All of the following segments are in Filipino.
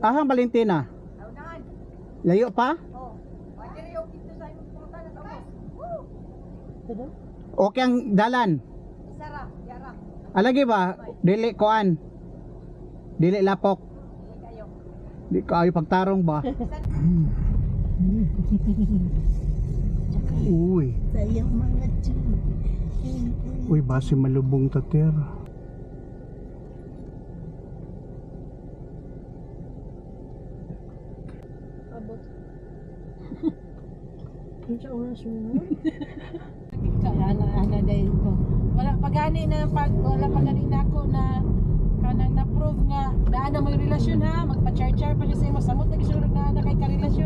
Ah, Valentina. Layo pa? Okay ang dalan. Alagi ba? Dili koan. Dili lapok. Di kayo pagtarong ba? Uy. Uy, base malubong tater. Abot. Ang sa oras mo. Kaya na ana dahil ko. Wala pagani na pag wala pagani na ako na kanang na-prove nga daan na may relasyon ha, magpa-char-char pa siya sa imo samot na gisulod na ana kay karelasyon.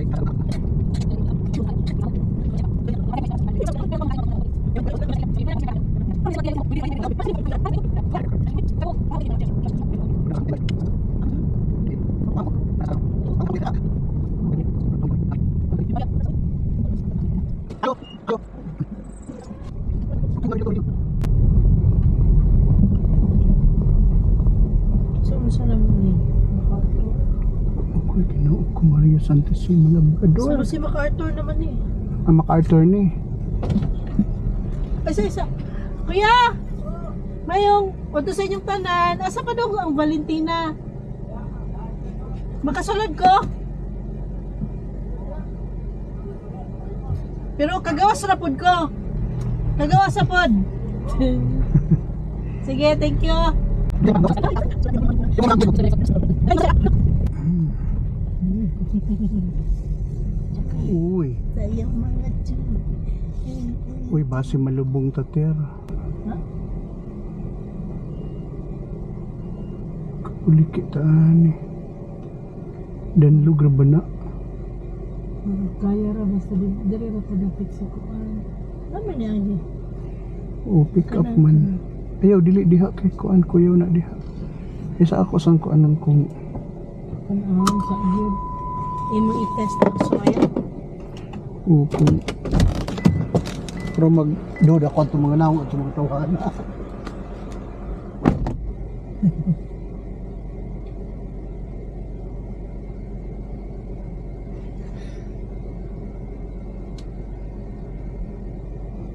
So, saan naman ni? MacArthur. Ako, ginoo ko Maria Santissima Labrador. si MacArthur naman ni? Ang MacArthur ni. Ay, sa isa. Kuya! Mayong, punto sa inyong tanan. Asa pa daw ang Valentina? Makasulod ko? Pero kagawas ra pod ko. Kagawas sa pod. Sige, thank you. Uy. Sayang mga tiyan. Uy, base malubong tater. Ha? Uli kita ni. Dan lu ba na? Kaya ra basta di- diri ra pa dapat sa kuan. Naman niya ni. O pick up man. Ayaw dili diha kay kuan kuyaw na diha. Isa ako sang kuan ng kung Kanang sa gyud. Imo i-test ang soya. o kung pero mag do da kwanto mga naong at mga tawahan.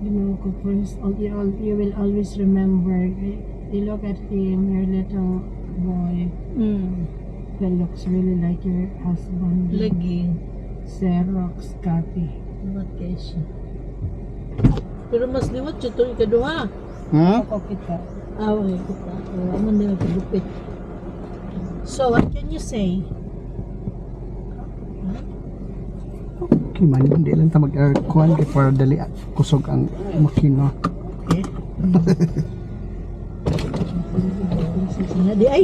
You know, ko all- you, all, you will always remember, you, you look at him, your little boy, Mm. That looks really like your husband. Lagi. Xerox copy. Liwat kay siya. Pero mas liwat siya itong ikaduha. Ha? Ako kita. Away kita. Wala man din magkagupit. So, what can you say? Okay man, hindi lang ta mag kuan kay para dali kusog ang makina. Okay. Nga di ay.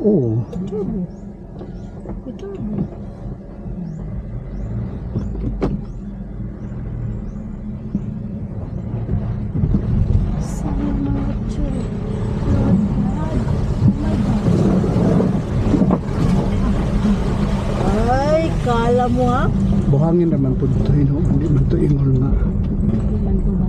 Oo. Ito. Oh. Ay, kala mo ha? Buhangin naman po dito, no? hindi man to ingol nga. Ilan ko ba?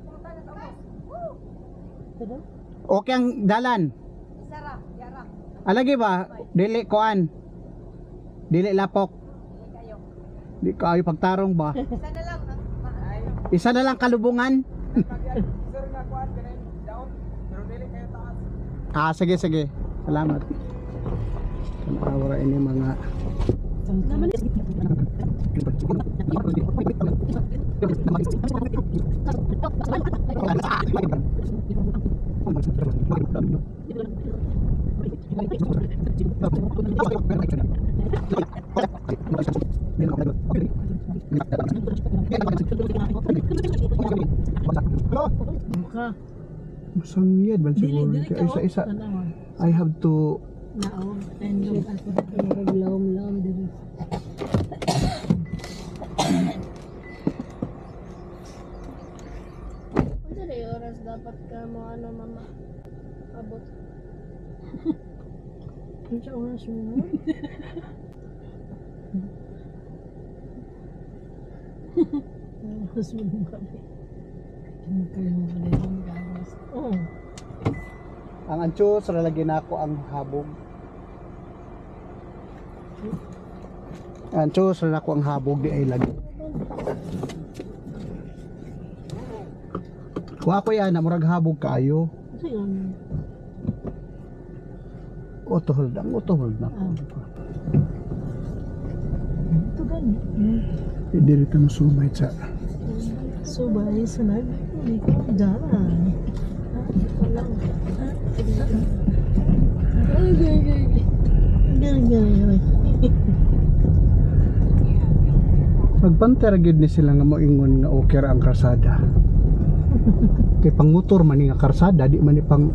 pumunta na sa ubos. Woo! Ito Okay ang dalan. Alagi ba? Dili koan. Dili lapok. Di kayo pagtarong ba? Isa na lang kalubungan. Ah, sige, sige. Salamat. Kanawara ini mga Mukha. Masangiyad ba Dili, siguro? isa-isa. Tanawan. I have to Naog. And look at the lom-lom dili. Ano na yung oras dapat ka mo ano mama? Abot. Ano oras mo? Oras mo ng gabi. Ano kayo mo pala yung gawas? Oo. ang ancho sa lalagyan ako ang habog. Ancho sa ako ang habog di ay lagi. Wa ko yan, murag habog kayo. Kasi yun. Otohol lang, otohol na. Ito gani. Hindi rito mo sumay sa So, bali sa nag. Hindi ko daan. Walang. Gani, gani, gani. Magpantera gyud ni sila nga moingon nga okay ra ang karsada. Kay pangutor man nga karsada di man ni pang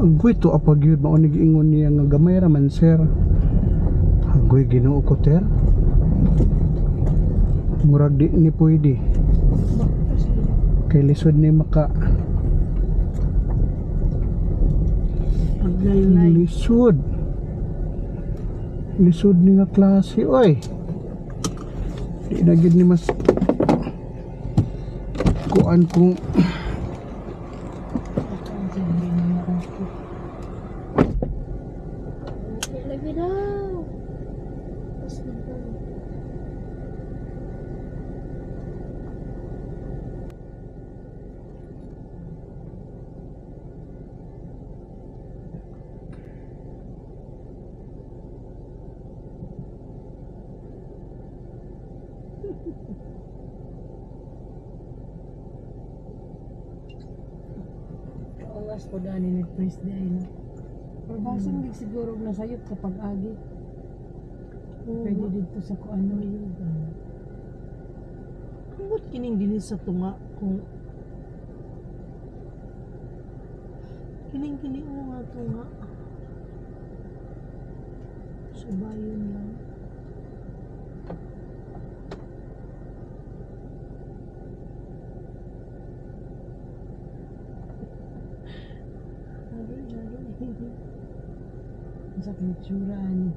Agoy to apag yun mao ni giingon niya nga gamay ra man sir. Agoy Ginoo ko ter. Murag di ni pwede. Kay lisod ni maka lisod. Lisod ni nga klase oy. Di na gid ni mas kuan kung Lagi daw. Tapos nito. Oras po dani ni di ay no. Pero basin di siguro na sayot kapag agi. Pwede dito sa kung ano yun. Ba't kining dili sa tunga kung kining kini mo nga tunga subayon lang Sa kinitsura ni.